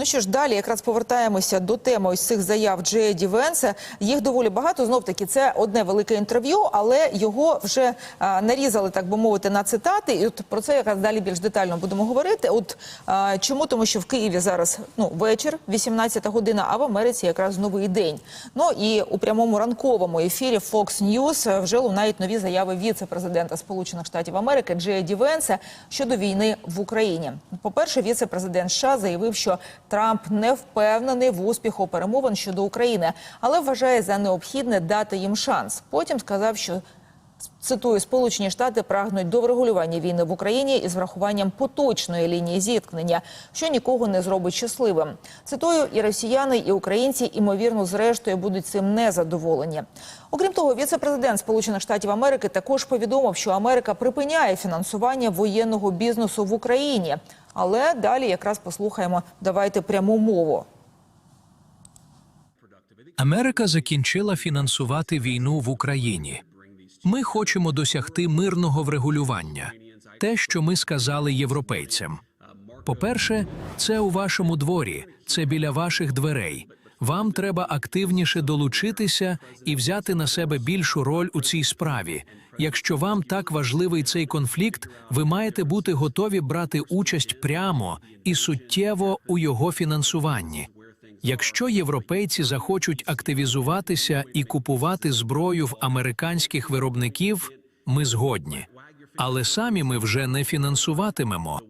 Ну що ж, далі якраз повертаємося до теми ось цих заяв Джея Ді Венса. Їх доволі багато. Знов таки, це одне велике інтерв'ю, але його вже а, нарізали, так би мовити, на цитати. І от про це якраз далі більш детально будемо говорити. От а, чому? Тому що в Києві зараз ну вечір, 18 година, а в Америці якраз новий день. Ну і у прямому ранковому ефірі Fox News вже лунають нові заяви віце-президента Сполучених Штатів Америки Джея Ді Венса щодо війни в Україні. По-перше, віце-президент США заявив, що Трамп не впевнений в успіху перемовин щодо України, але вважає за необхідне дати їм шанс. Потім сказав, що цитую, Сполучені Штати прагнуть до врегулювання війни в Україні із врахуванням поточної лінії зіткнення, що нікого не зробить щасливим. Цитую, і росіяни, і українці, імовірно, зрештою будуть цим незадоволені. Окрім того, віце-президент Сполучених Штатів Америки також повідомив, що Америка припиняє фінансування воєнного бізнесу в Україні. Але далі якраз послухаємо. Давайте пряму мову. Америка закінчила фінансувати війну в Україні. Ми хочемо досягти мирного врегулювання. Те, що ми сказали європейцям. По-перше, це у вашому дворі, це біля ваших дверей. Вам треба активніше долучитися і взяти на себе більшу роль у цій справі. Якщо вам так важливий цей конфлікт, ви маєте бути готові брати участь прямо і суттєво у його фінансуванні. Якщо європейці захочуть активізуватися і купувати зброю в американських виробників, ми згодні. Але самі ми вже не фінансуватимемо.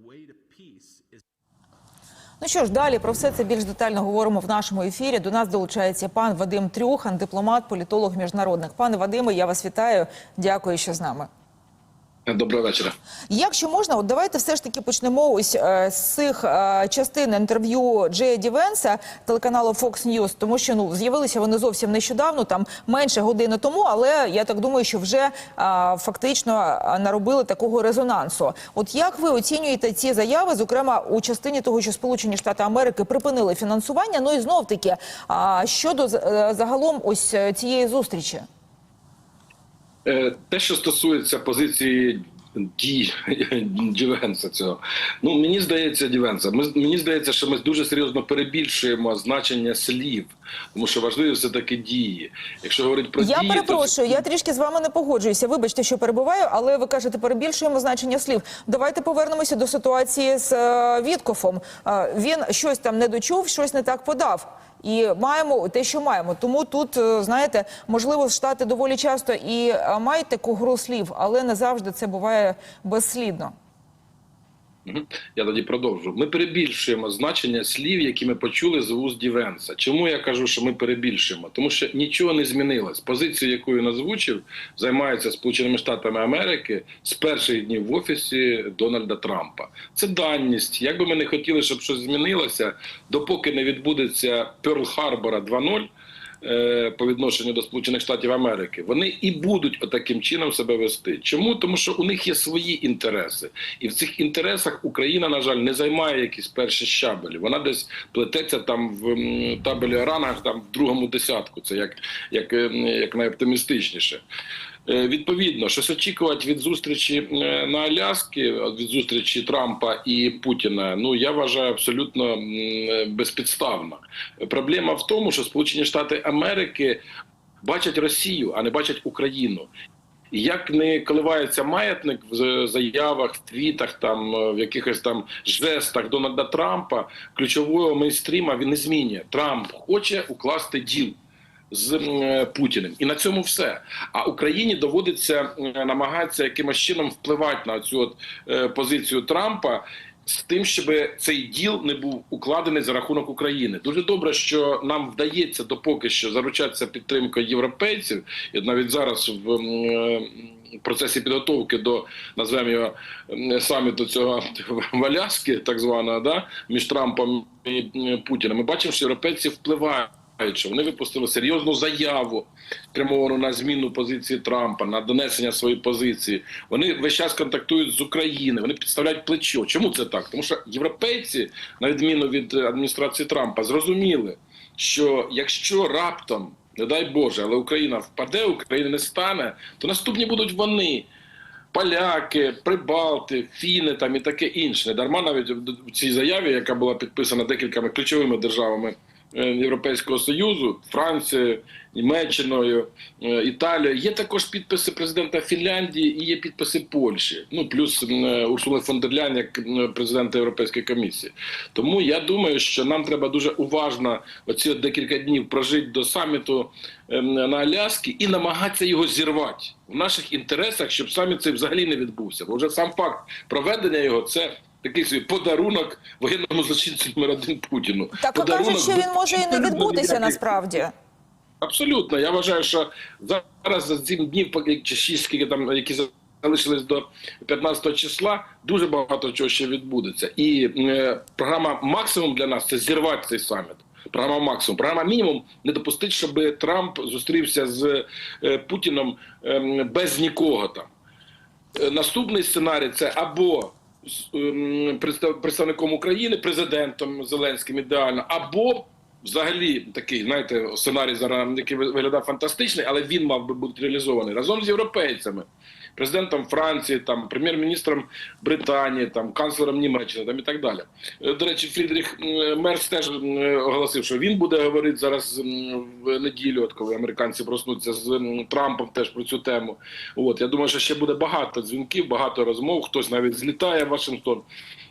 Ну що ж, далі про все це більш детально говоримо в нашому ефірі. До нас долучається пан Вадим Трюхан, дипломат, політолог міжнародник. Пане Вадиме, я вас вітаю. Дякую, що з нами. Доброго вечора. Якщо можна, от давайте все ж таки почнемо ось е, з цих е, частин інтерв'ю Джея Дівенса телеканалу Fox News, тому що ну з'явилися вони зовсім нещодавно, там менше години тому, але я так думаю, що вже е, фактично наробили такого резонансу. От як ви оцінюєте ці заяви, зокрема у частині того, що Сполучені Штати Америки припинили фінансування? Ну і знов таки а, щодо е, загалом ось цієї зустрічі. Е, Те, що стосується позиції дій Дівенса цього, ну мені здається, Дівенса, ми мені здається, що ми дуже серйозно перебільшуємо значення слів, тому що важливі все таки дії. Якщо говорити про Я дії, перепрошую, то я трішки з вами не погоджуюся. Вибачте, що перебуваю, але ви кажете, перебільшуємо значення слів. Давайте повернемося до ситуації з е, Віткофом. Е, він щось там не дочув, щось не так подав. І маємо те, що маємо. Тому тут, е, знаєте, можливо, штати доволі часто і е, мають таку гру слів, але не завжди це буває безслідно. Я тоді продовжу. Ми перебільшуємо значення слів, які ми почули з вуст Дівенса. Чому я кажу, що ми перебільшуємо? Тому що нічого не змінилось. Позицію, яку він озвучив, займаються Сполученими Штатами Америки з перших днів в офісі Дональда Трампа. Це даність. Як би ми не хотіли, щоб щось змінилося, допоки не відбудеться Перл Харбора 2.0, е, по відношенню до Сполучених Штатів Америки, вони і будуть отаким чином себе вести. Чому? Тому що у них є свої інтереси, і в цих інтересах Україна, на жаль, не займає якісь перші щабелі. Вона десь плететься там в табелі рангах, там в другому десятку. Це як, як, е, як найоптимістичніше. Е, Відповідно, щось очікувати від зустрічі е, на Аляскі, від зустрічі Трампа і Путіна. Ну я вважаю абсолютно е, безпідставно. Проблема в тому, що Сполучені Штати Америки бачать Росію, а не бачать Україну. Як не коливається маятник в заявах, в твітах, там в якихось там жестах Дональда Трампа, ключового мейстріма він не змінює. Трамп хоче укласти діл з Путіним, і на цьому все. А Україні доводиться намагатися якимось чином впливати на цю от е, позицію Трампа. З тим, щоб цей діл не був укладений за рахунок України, дуже добре, що нам вдається допоки що заручатися підтримкою європейців, і навіть зараз в е, процесі підготовки до назвемо його саміту цього в Аляскі, так званого, да між Трампом і Путіним. Ми бачимо, що європейці впливають. Що вони випустили серйозну заяву, спрямовану на зміну позиції Трампа, на донесення своєї позиції. Вони весь час контактують з України, вони підставляють плечо. Чому це так? Тому що європейці, на відміну від адміністрації Трампа, зрозуміли, що якщо раптом, не дай Боже, але Україна впаде, Україна не стане, то наступні будуть вони. поляки, прибалти, фіни там і таке інше. Дарма навіть в цій заяві, яка була підписана декількома ключовими державами е, Європейського Союзу, Францією, Німеччиною, е, Італією, є також підписи президента Фінляндії і є підписи Польщі. Ну плюс е, Урсули фон дер Ляйн як президента Європейської комісії. Тому я думаю, що нам треба дуже уважно оці декілька днів прожити до саміту ем, на Аляскі і намагатися його зірвати в наших інтересах, щоб саміт цей взагалі не відбувся. Бо вже сам факт проведення його це. Такий собі подарунок воєнному злочинцю номер один Путіну. Так Подарунок кажуть, що він може і не відбутися насправді. Абсолютно. Я вважаю, що зараз за сім днів, поки- чи шість, скільки там, які залишились до 15 числа, дуже багато чого ще відбудеться. І е, програма максимум для нас це зірвати цей саміт. Програма максимум. Програма мінімум не допустити, щоб Трамп зустрівся з е, Путіном ем, без нікого там. Е, Наступний сценарій це або представником України, президентом Зеленським ідеально, або взагалі такий, знаєте, сценарій зараз, який ви- виглядав фантастичний, але він мав би бути реалізований разом з європейцями. Президентом Франції, там прем'єр-міністром Британії, там канцлером Німеччини, там і так далі. Е, До речі, Фрідріх Мерс Мерц теж оголосив, що він буде говорити зараз в неділю, от коли американці проснуться з Трампом теж про цю тему. От я думаю, що ще буде багато дзвінків, багато розмов. Хтось навіть злітає в Вашингтон.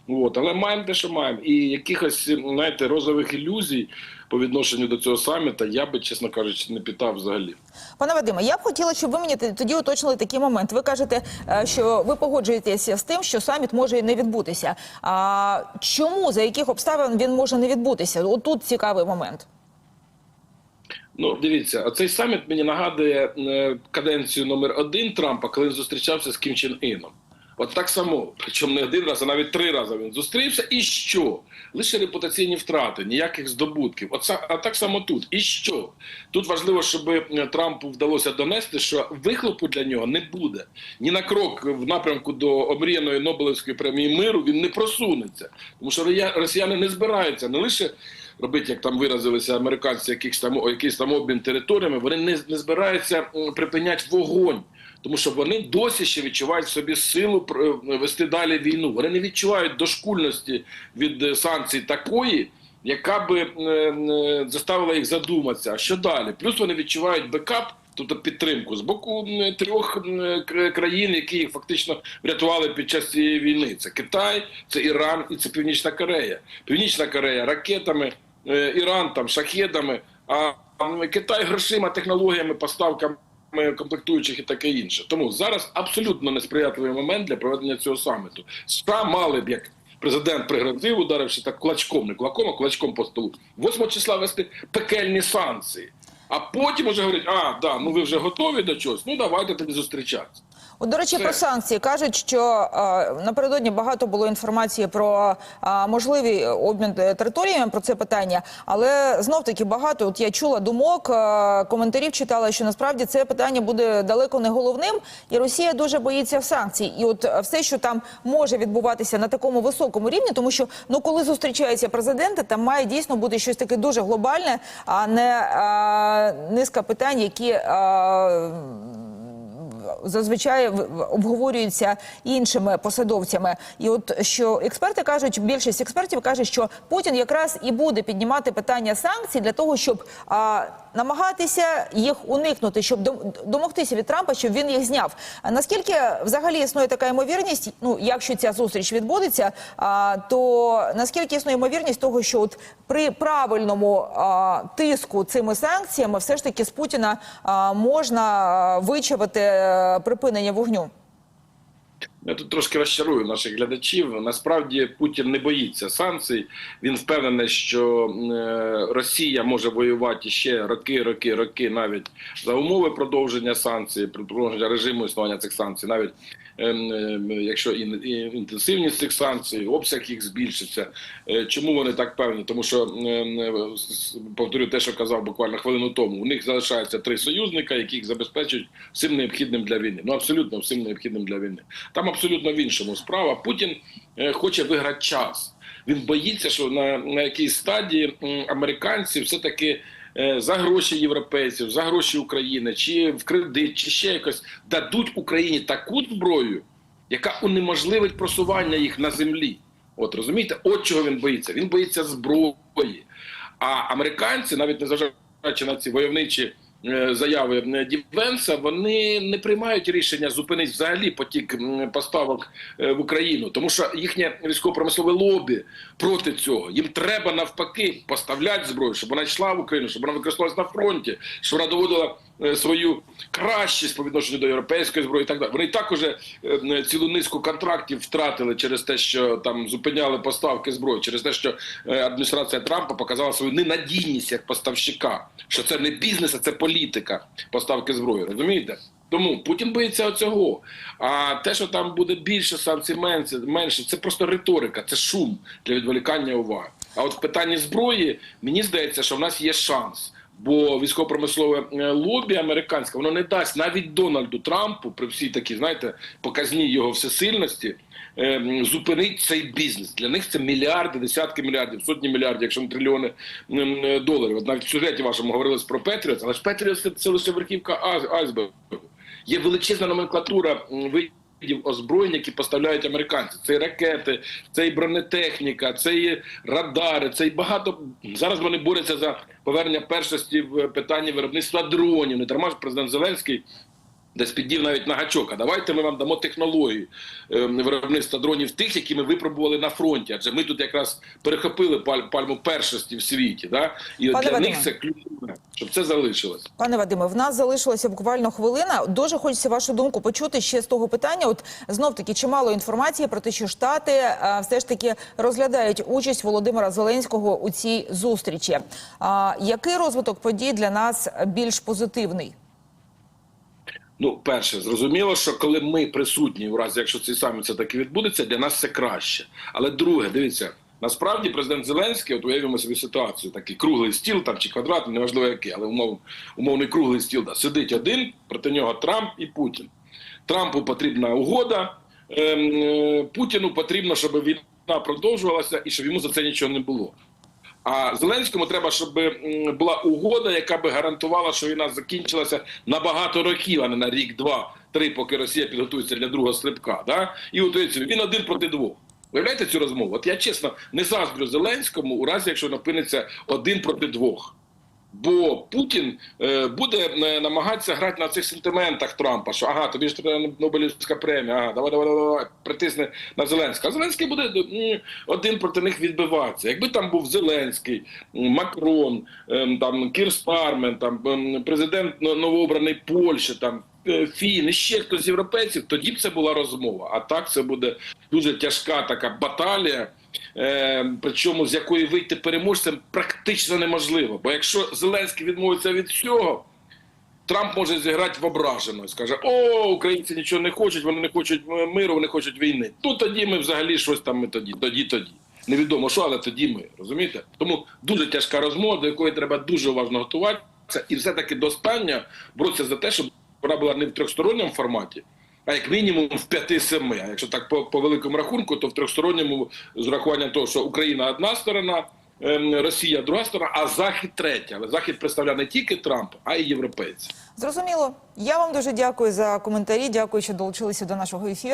От, але маємо те, що маємо. І якихось знаєте розових ілюзій по відношенню до цього саміта я би, чесно кажучи, не питав взагалі. Пане Вадиме, я б хотіла, щоб ви мені тоді уточнили такий момент. Ви кажете, е, що ви погоджуєтеся з тим, що саміт може і не відбутися. А чому за яких обставин він може не відбутися? От тут цікавий момент. Ну, дивіться, оцей саміт мені нагадує е, каденцію номер один Трампа, коли він зустрічався з Кім Чен Іном. От так само, причому не один раз, а навіть три рази він зустрівся. І що? Лише репутаційні втрати, ніяких здобутків. От, а так само тут. І що? Тут важливо, щоб е, Трампу вдалося донести, що вихлопу для нього не буде. Ні на крок в напрямку до омріяної Нобелівської премії миру він не просунеться. Тому що росіяни не збираються не лише робити, як там виразилися американці, якийсь там, там обмін територіями, вони не, не збираються припиняти вогонь. Тому що вони досі ще відчувають собі силу пр- вести далі війну. Вони не відчувають дошкульності від е, санкцій такої, яка би е, е, заставила їх задуматися. А що далі? Плюс вони відчувають бекап, тобто підтримку з боку трьох країн, які їх фактично врятували під час цієї війни. Це Китай, це Іран і це Північна Корея. Північна Корея ракетами, е, Іран там шахедами, а Китай грошима, технологіями, поставками комплектуючих і таке інше. Тому зараз абсолютно несприятливий момент для проведення цього саміту. США мали б як. Президент пригрозив, ударивши так кулачком, не кулаком, а кулачком по столу. 8 числа вести пекельні санкції. А потім уже говорять, а, да, ну ви вже готові до чогось, ну давайте тоді зустрічатися. От, до речі, Це- про санкції кажуть, що е, напередодні багато було інформації про е, можливий обмін е, територіями про це питання, але знов таки багато. От я чула думок, е, коментарів читала, що насправді це питання буде далеко не головним, і Росія дуже боїться санкцій. І от е, все, що там може відбуватися на такому високому рівні, тому що ну коли зустрічаються президенти, там має дійсно бути щось таке дуже глобальне, а не е, низка питань, які. Е, зазвичай обговорюються іншими посадовцями. І от що експерти кажуть, більшість експертів каже, що Путін якраз і буде піднімати питання санкцій для того, щоб а, намагатися їх уникнути, щоб домогтися від Трампа, щоб він їх зняв. Наскільки взагалі існує така ймовірність? Ну, якщо ця зустріч відбудеться, то наскільки існує ймовірність того, що от при правильному тиску цими санкціями, все ж таки з Путіна можна вичавити е, припинення вогню? Я тут трошки розчарую наших глядачів. Насправді Путін не боїться санкцій. Він впевнений, що е, Росія може воювати ще роки, роки, роки, навіть за умови продовження санкцій, продовження режиму існування цих санкцій, навіть ем, ем, якщо інтенсивність цих санкцій, обсяг їх збільшиться. Е, Чому вони так певні? Тому що е, повторю те, що казав буквально хвилину тому. У них залишаються три союзника, які їх забезпечують всім необхідним для війни. Ну абсолютно всім необхідним для війни. Там абсолютно в іншому справа. Путін е, хоче виграти час. Він боїться, що на, на якійсь стадії американці все таки е, за гроші європейців, за гроші України, чи в кредит, чи ще якось дадуть Україні таку зброю, яка унеможливить просування їх на землі. От розумієте, от чого він боїться. Він боїться зброї. А американці, навіть незважаючи на ці войовничі заяви е, Дівенса, вони не приймають рішення зупинити взагалі потік поставок е, в Україну, тому що їхнє військово-промислове лобі проти цього. Їм треба навпаки поставляти зброю, щоб вона йшла в Україну, щоб вона використовувалась на фронті, щоб вона доводила е, свою кращість по відношенню до європейської зброї. І так далі. Вони і так уже е, цілу низку контрактів втратили через те, що там зупиняли поставки зброї, через те, що е, адміністрація Трампа показала свою ненадійність як поставщика, що це не бізнес, а це політика поставки зброї. Розумієте? Тому Путін боїться оцього. А те, що там буде більше санкцій, менше, це просто риторика, це шум для відволікання уваги. А от в питанні зброї мені здається, що в нас є шанс. Бо військово-промислове е, лобі американське воно не дасть навіть Дональду Трампу при всій такій, знаєте, показній його всесильності е, зупинить цей бізнес. Для них це мільярди, десятки мільярдів, сотні мільярдів, якщо не трильйони е, доларів. От навіть в сюжеті вашому говорилось про Петріот, але ж Петріот це, лише верхівка айсбергу. Є величезна номенклатура м, видів озброєння, які поставляють американці. Це і ракети, це і бронетехніка, це і радари, це і багато. Зараз вони борються за повернення першості в питанні виробництва дронів. Не дарма президент Зеленський. Десь піддів навіть на гачок. А давайте ми вам дамо технології е, виробництва дронів тих, які ми випробували на фронті. Адже ми тут якраз перехопили паль- пальму першості в світі. Да? І Пане для Вадиме. них це ключове, щоб це залишилось. Пане Вадиме, в нас залишилося буквально хвилина. Дуже хочеться вашу думку почути ще з того питання. От знов таки чимало інформації про те, що Штати а, все ж таки розглядають участь Володимира Зеленського у цій зустрічі. А, який розвиток подій для нас більш позитивний? Ну, перше, зрозуміло, що коли ми присутні, в разі якщо цей саміт це таки відбудеться, для нас це краще. Але друге, дивіться, насправді президент Зеленський, от уявимо собі ситуацію, такий круглий стіл там чи квадратний, неважливо який, але умов, умовний круглий стіл, да, сидить один, проти нього Трамп і Путін. Трампу потрібна угода, ем, е, Путіну потрібно, щоб війна продовжувалася і щоб йому за це нічого не було. А Зеленському треба, щоб була угода, яка би гарантувала, що війна закінчилася на багато років, а не на рік, два, три, поки Росія підготується для другого стрибка. Да? І от він один проти двох. Уявляєте цю розмову? От я чесно не заздрю Зеленському у разі, якщо напинеться один проти двох. Бо Путін е, буде е, намагатися грати на цих сентиментах Трампа, що ага, тобі ж треба Нобелівська премія, ага, давай, давай, давай, притисне на Зеленського. А Зеленський буде один проти них відбиватися. Якби там був Зеленський, Макрон, ем, там Кір Пармен, там ем, президент но- новообраний Польщі, там Фін, ще хтось з європейців, тоді б це була розмова. А так це буде дуже тяжка така баталія. Е, причому з якої вийти переможцем практично неможливо. Бо якщо Зеленський відмовиться від всього, Трамп може зіграти в ображено і скаже: О, українці нічого не хочуть, вони не хочуть е, миру, вони хочуть війни. Ну тоді ми взагалі щось там ми тоді, тоді, тоді. Невідомо що, але тоді ми. Розумієте? Тому дуже тяжка розмова, до якої треба дуже уважно готуватися, і все-таки до останнього боротися за те, щоб вона була не в трьохсторонньому форматі, а як мінімум в п'яти-семи. А якщо так по, по великому рахунку, то в трьохсторонньому з урахуванням того, що Україна одна сторона, ем, Росія друга сторона, а Захід третя. Але Захід представляє не тільки Трамп, а й європейці. Зрозуміло. Я вам дуже дякую за коментарі. Дякую, що долучилися до нашого ефіру.